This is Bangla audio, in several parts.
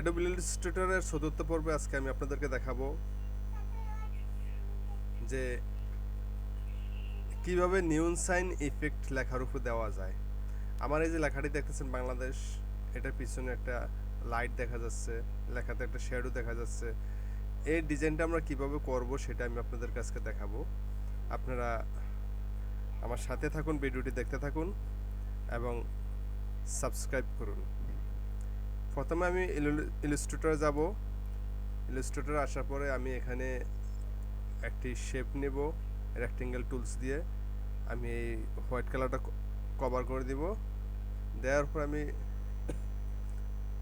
অ্যাডোবি ইলাস্ট্রেটরের চতুর্থ পর্বে আজকে আমি আপনাদেরকে দেখাবো যে কীভাবে নিউন সাইন ইফেক্ট লেখার উপর দেওয়া যায়। আমার এই যে লেখাটি দেখতেছেন বাংলাদেশ, এটার পিছনে একটা লাইট দেখা যাচ্ছে, লেখাতে একটা শ্যাডো দেখা যাচ্ছে। এই ডিজাইনটা আমরা কীভাবে করব সেটা আমি আপনাদের কাছে দেখাবো। আপনারা আমার সাথে থাকুন, ভিডিওটি দেখতে থাকুন এবং সাবস্ক্রাইব করুন। প্রথমে আমি ইলিস্ট্রেটরে যাব। ইলিস্ট্রেটরে আসার পরে আমি এখানে একটি শেপ নেব রেক্টেঙ্গেল টুলস দিয়ে। আমি এই হোয়াইট কালারটা কভার করে দিব। দেওয়ার পর আমি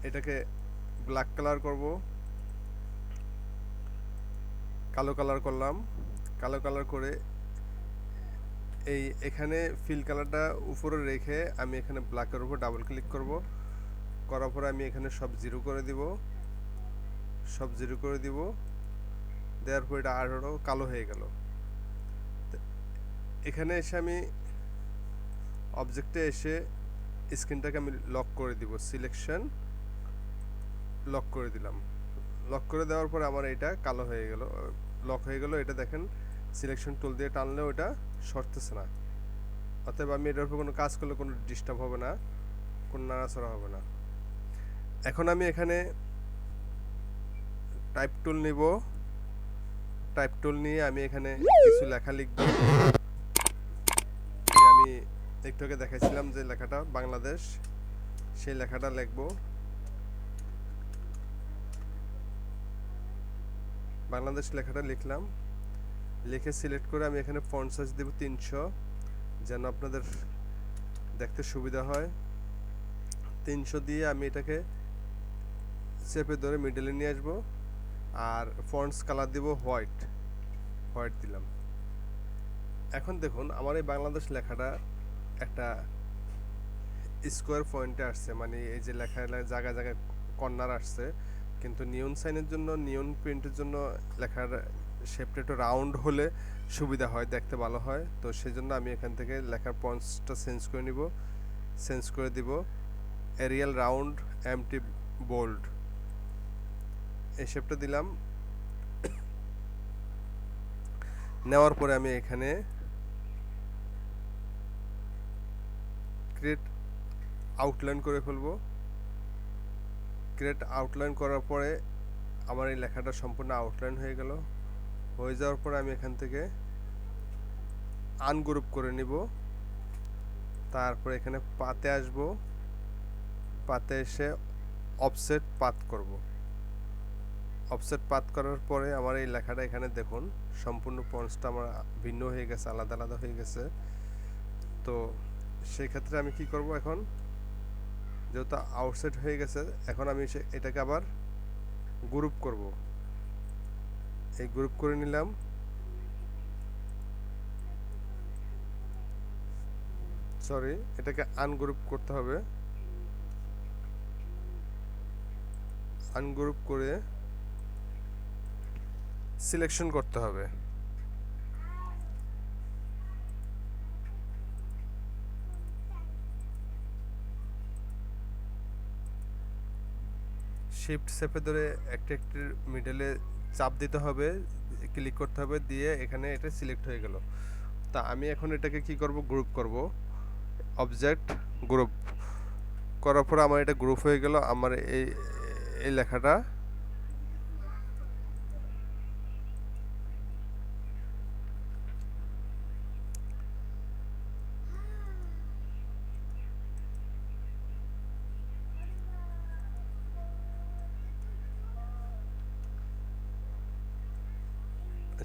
এটাকে ব্ল্যাক কালার করব। কালো কালার করলাম। কালো কালার করে এই এখানে ফিল কালারটা উপরে রেখে আমি এখানে ব্ল্যাকের উপর ডাবল ক্লিক করব। করার পরে আমি এখানে সব জিরো করে দিব। সব জিরো করে দিব। দেওয়ার পর এটা আরও কালো হয়ে গেল। এখানে এসে আমি অবজেক্টে এসে স্ক্রিনটাকে আমি লক করে দিব সিলেকশন লক করে দিলাম। লক করে দেওয়ার পর আমার এটা কালো হয়ে গেল লক হয়ে গেল। এটা দেখেন সিলেকশন টুল দিয়ে টানলেও এটা সরতেছে না। অতএব আমি এটার উপর কোনো কাজ করলে কোনো ডিস্টার্ব হবে না, কোনো নাড়াচড়া হবে না। এখন আমি এখানে টাইপ টুল নিব। টাইপ টুল নিয়ে আমি এখানে কিছু লেখা লিখব। আমি একটু আগে দেখাইছিলাম যে লেখাটা বাংলাদেশ, সেই লেখাটা লিখব। বাংলাদেশ লেখাটা লিখলাম। লিখে সিলেক্ট করে আমি এখানে ফন্ট সাইজ দেব তিনশো, যেন আপনাদের দেখতে সুবিধা হয়। তিনশো দিয়ে আমি এটাকে চেপে ধরে মিডলে নিয়ে আসব আর ফন্টস কালার দিব হোয়াইট হোয়াইট দিলাম। এখন দেখুন, আমার এই বাংলাদেশ লেখাটা একটা স্কোয়ার পয়েন্টে আসছে মানে এই যে লেখা জায়গায় জায়গায় কর্নার আসছে, কিন্তু নিয়ন সাইনের জন্য নিয়ন প্রিন্টের জন্য লেখার শেপটা একটু রাউন্ড হলে সুবিধা হয়, দেখতে ভালো হয়। তো সেই জন্য আমি এখান থেকে লেখার পয়েন্টসটা চেঞ্জ করে নিব চেঞ্জ করে দিব। এরিয়াল রাউন্ড এমটি বোল্ড এই দিলাম। নেওয়ার পরে আমি এখানে ক্রিয়েট আউটলাইন করে ফেলব। ক্রিয়েট আউটলাইন করার পরে আমার এই লেখাটা সম্পূর্ণ আউটলাইন হয়ে গেল। হয়ে যাওয়ার পরে আমি এখান থেকে আনগ্রুপ করে নিব। তারপরে এখানে পাতে আসব। পাতে এসে অফসেট পাত করব। অফসেট পাত করার পরে আমার এই লেখাটা এখানে দেখুন, সম্পূর্ণ পয়েন্টসটা আমার ভিন্ন হয়ে গেছে, আলাদা আলাদা হয়ে গেছে। তো সেই ক্ষেত্রে আমি কি করব এখন? যেহেতু আউটসেট হয়ে গেছে, এখন আমি এটাকে আবার গ্রুপ করব। এই গ্রুপ করে নিলাম। সরি এটাকে আনগ্রুপ করতে হবে। আনগ্রুপ করে সিলেকশন করতে হবে। শিফট সেপে ধরে একটা একটির মিডলে চাপ দিতে হবে ক্লিক করতে হবে, দিয়ে এখানে এটা সিলেক্ট হয়ে গেল। তা আমি এখন এটাকে কি করব? গ্রুপ করব। অবজেক্ট গ্রুপ করার পর আমার এটা গ্রুপ হয়ে গেল। আমার এই এই লেখাটা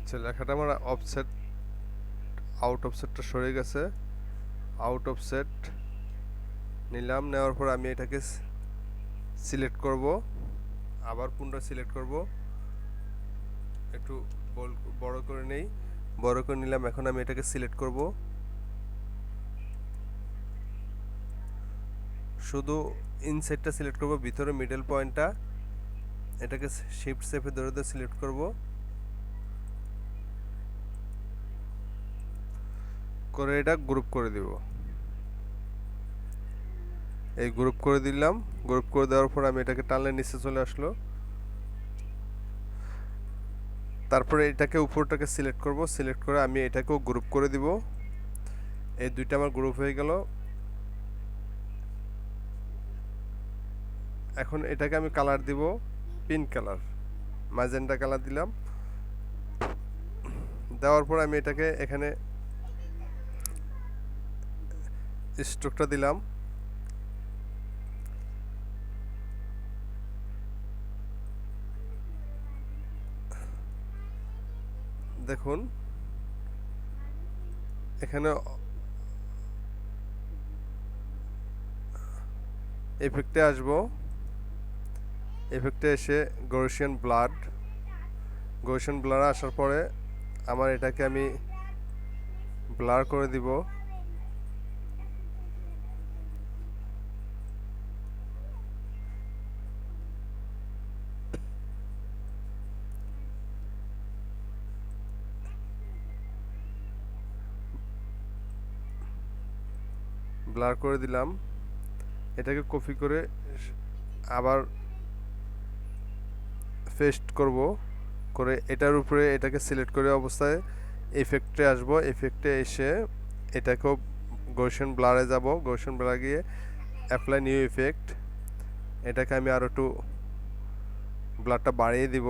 আচ্ছা লেখাটা আমার অফসেট আউট অফসেটটা সরে গেছে। আউট অফসেট নিলাম, নেওয়ার পর আমি এটাকে সিলেক্ট করব। আবার পুনরায় সিলেক্ট করব। একটু বড় করে নেই। বড় করে নিলাম, এখন আমি এটাকে সিলেক্ট করব। শুধু ইনসাইডটা সিলেক্ট করব, ভিতরে মিডল পয়েন্টটা এটাকে শিফট সেফে ধরে ধরে সিলেক্ট করব। করে এটা গ্রুপ করে দিব। এই গ্রুপ করে দিলাম। গ্রুপ করে দেওয়ার পর আমি এটাকে টানলে নিচে চলে আসলো। তারপরে এটাকে উপরটাকে সিলেক্ট করব। সিলেক্ট করে আমি এটাকেও গ্রুপ করে দিব। এই দুইটা আমার গ্রুপ হয়ে গেল। এখন এটাকে আমি কালার দিব পিঙ্ক কালার ম্যাজেন্টা কালার দিলাম। দেওয়ার পর আমি এটাকে এখানে স্ট্রোকটা দিলাম। দেখুন। এখানে এফেক্টে আসব। এফেক্টে এসে গৌরসিয়ান ব্লাড গৌরসিয়ান ব্লাড আসার পরে আমার এটাকে আমি ব্লার করে দিব। ব্লার করে দিলাম। এটাকে কপি করে আবার পেস্ট করব। করে এটার উপরে এটাকে সিলেক্ট করে অবস্থায় এফেক্টে আসব। এফেক্টে এসে এটাকেও গোশন ব্লারে যাব। গোশন ব্লার গিয়ে অ্যাপ্লাই নিউ ইফেক্ট এটাকে আমি আরও একটু ব্লারটা বাড়িয়ে দিব।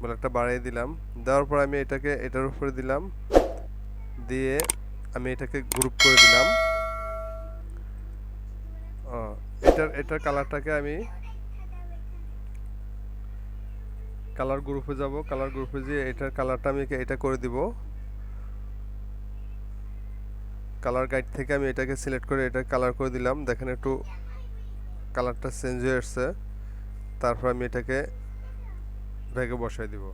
ব্লারটা বাড়িয়ে দিলাম। দেওয়ার পর আমি এটাকে, এটার উপরে দিলাম। দিয়ে আমি এটাকে গ্রুপ করে দিলাম। এটার এটার কালারটাকে আমি কালার গ্রুপে যাব। কালার গ্রুপে দিয়ে এটার কালারটা আমি এটা করে দিব। কালার গাইড থেকে আমি এটাকে সিলেক্ট করে এটা কালার করে দিলাম। দেখেন একটু কালারটা চেঞ্জ হয়ে আসছে। তারপর আমি এটাকে ব্যাগে বসাই দিব।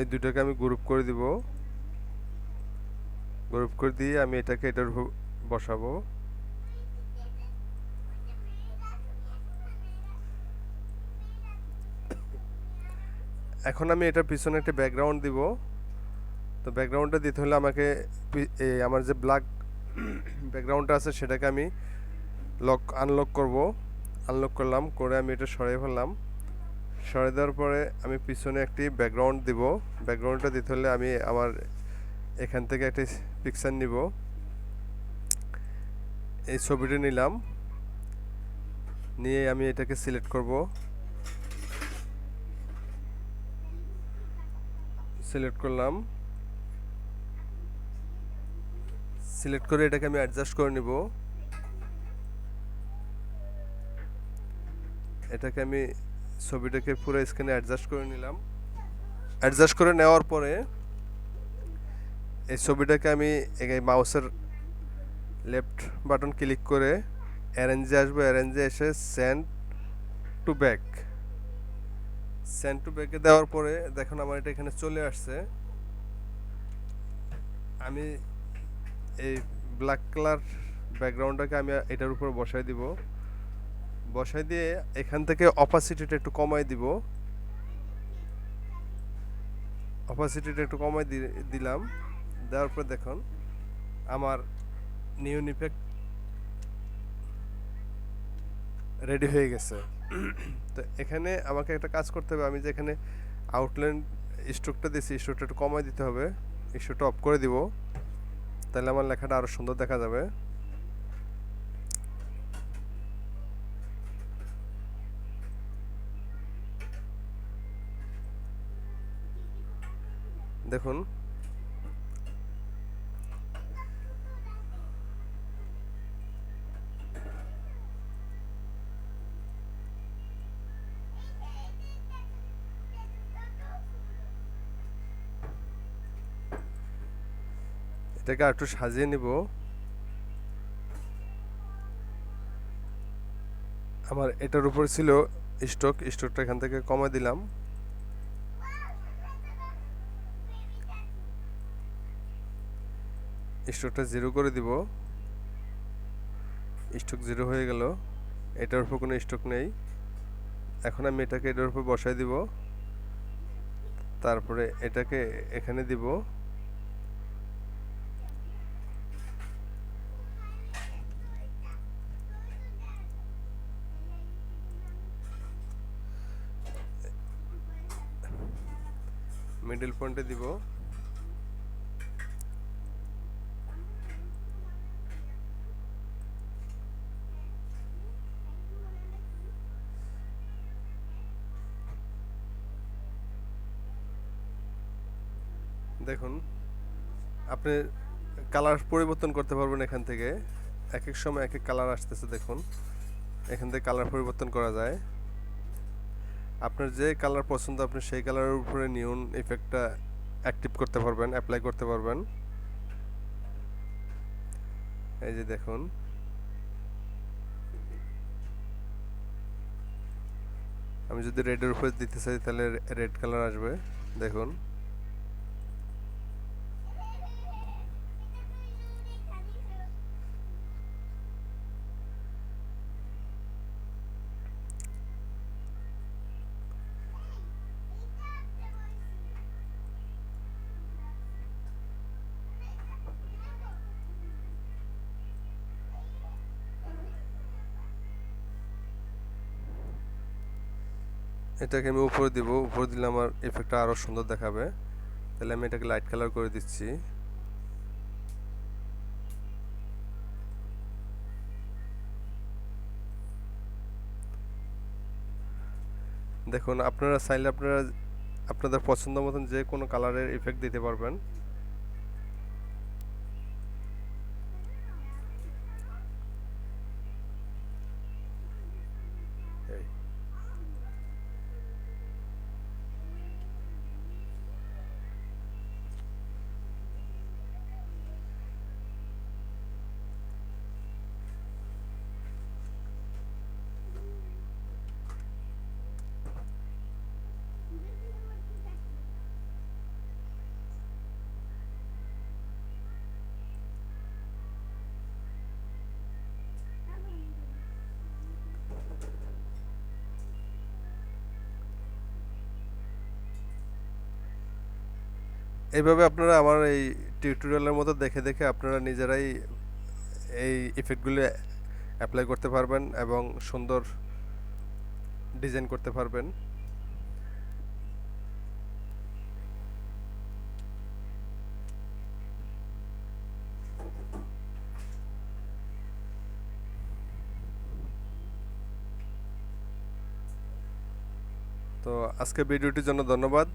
এই দুটাকে আমি গ্রুপ করে দিব। গ্রুপ করে দিয়ে আমি এটাকে এটার বসাবো। এখন আমি এটার পিছনে একটা ব্যাকগ্রাউন্ড দিব। তো ব্যাকগ্রাউন্ডটা দিতে হলে আমাকে আমার যে ব্ল্যাক ব্যাকগ্রাউন্ডটা আছে সেটাকে আমি লক আনলক করব। আনলক করলাম, করে আমি এটা সরাই ফেললাম। সরাই দেওয়ার পরে আমি পিছনে একটি ব্যাকগ্রাউন্ড দিব। ব্যাকগ্রাউন্ডটা দিতে হলে আমি আমার এখান থেকে একটি পিকচার নিব। এই ছবিটা নিলাম। নিয়ে আমি এটাকে সিলেক্ট করব। সিলেক্ট করলাম। সিলেক্ট করে এটাকে আমি অ্যাডজাস্ট করে নিব। এটাকে আমি ছবিটাকে পুরো স্ক্রিনে অ্যাডজাস্ট করে নিলাম। অ্যাডজাস্ট করে নেওয়ার পরে এই ছবিটাকে আমি মাউসের লেফট বাটন ক্লিক করে অ্যারেঞ্জে আসব। অ্যারেঞ্জে এসে send to back send to ব্যাকে দেওয়ার পরে দেখুন আমার এটা এখানে চলে আসছে। আমি এই ব্ল্যাক কালার ব্যাকগ্রাউন্ডটাকে আমি এটার উপর বসাই দিব। বসাই দিয়ে এখান থেকে অপাসিটিটা একটু কমাই দিব। অপাসিটিটা একটু কমাই দিলাম। দেওয়ার পর দেখুন, আমার নিউ ইফেক্ট রেডি হয়ে গেছে। তো এখানে আমাকে একটা কাজ করতে হবে। আমি যে এখানে আউটলাইন স্ট্রোকটা দিয়েছি স্ট্রোকটা একটু কমাই দিতে হবে। স্ট্রোকটা অফ করে দিব। তাহলে আমার লেখাটা আরও সুন্দর দেখা যাবে। দেখুন এটাকে একটু সাজিয়ে নিব। আমার এটার উপর ছিল স্টক, স্টকটা এখান থেকে কমে দিলাম। স্ট্রোকটা জিরো করে দিব। স্ট্রোক জিরো হয়ে গেল। এটার উপর কোনো স্টক নেই। এখন আমি এটাকে এটার উপর বসাই দিব। তারপরে এটাকে এখানে দিব। মিডল পয়েন্টে দিব। দেখুন, আপনি কালার পরিবর্তন করতে পারবেন এখান থেকে। এক এক সময় এক এক কালার আসতেছে, দেখুন। এখান থেকে কালার পরিবর্তন করা যায়। আপনার যে কালার পছন্দ, আপনি সেই কালারের উপরে নিউন ইফেক্টটা অ্যাক্টিভ করতে পারবেন অ্যাপ্লাই করতে পারবেন। এই যে দেখুন। আমি যদি রেডের উপরে দিতে চাই, তাহলে রেড কালার আসবে। দেখুন। এটাকে আমি উপরে দিব। উপরে দিলে আমার এফেক্টটা আরও সুন্দর দেখাবে। তাহলে আমি এটাকে লাইট কালার করে দিচ্ছি। দেখুন, আপনারা চাইলে আপনারা আপনাদের পছন্দ মতন যে কোনো কালারের ইফেক্ট দিতে পারবেন। এইভাবে আপনারা আমার এই টিউটোরিয়ালের মতো দেখে দেখে আপনারা নিজেরাই এই ইফেক্টগুলো অ্যাপ্লাই করতে পারবেন এবং সুন্দর ডিজাইন করতে পারবেন। তো আজকে ভিডিওটির জন্য ধন্যবাদ।